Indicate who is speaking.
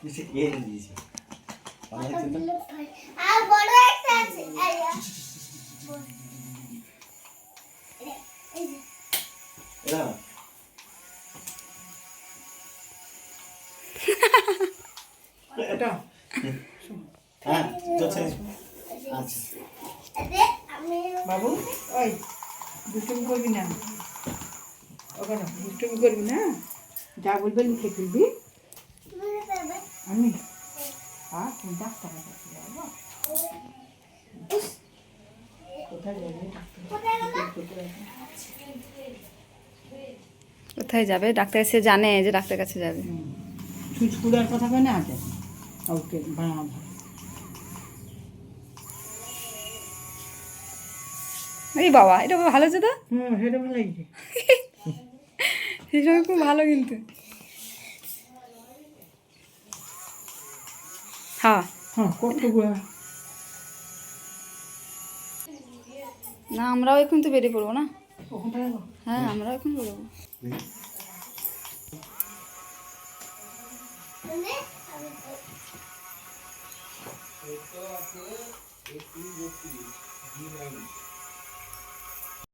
Speaker 1: কিছু এ দিয়েছি
Speaker 2: আর বড় একটা আছে।
Speaker 1: এটা হ্যাঁ আচ্ছা
Speaker 3: বাবু ওই দুষ্টুমি করবি না ওখানে দুষ্টুমি করবি না যা বলবে লিখে
Speaker 2: করবে
Speaker 3: আমি আর তুমি ডাক্তার কাছে যাব কোথায় যাবে?
Speaker 4: ডাক্তার এসে জানে যে ডাক্তার কাছে যাবে।
Speaker 3: সুচ কুড়ার কথা কেন আছে ওকে
Speaker 4: এই বাবা এটা ভালো আছে তো।
Speaker 3: হুম সেটা ভালো লাগছে
Speaker 4: খুব ভালো কিন্তু। হ্যাঁ।
Speaker 3: হ্যাঁ
Speaker 4: না আমরাও এখন তো বেরিয়ে পড়ব না? হ্যাঁ আমরাও এখন বেরোবো।
Speaker 2: Thank আমি
Speaker 1: একটু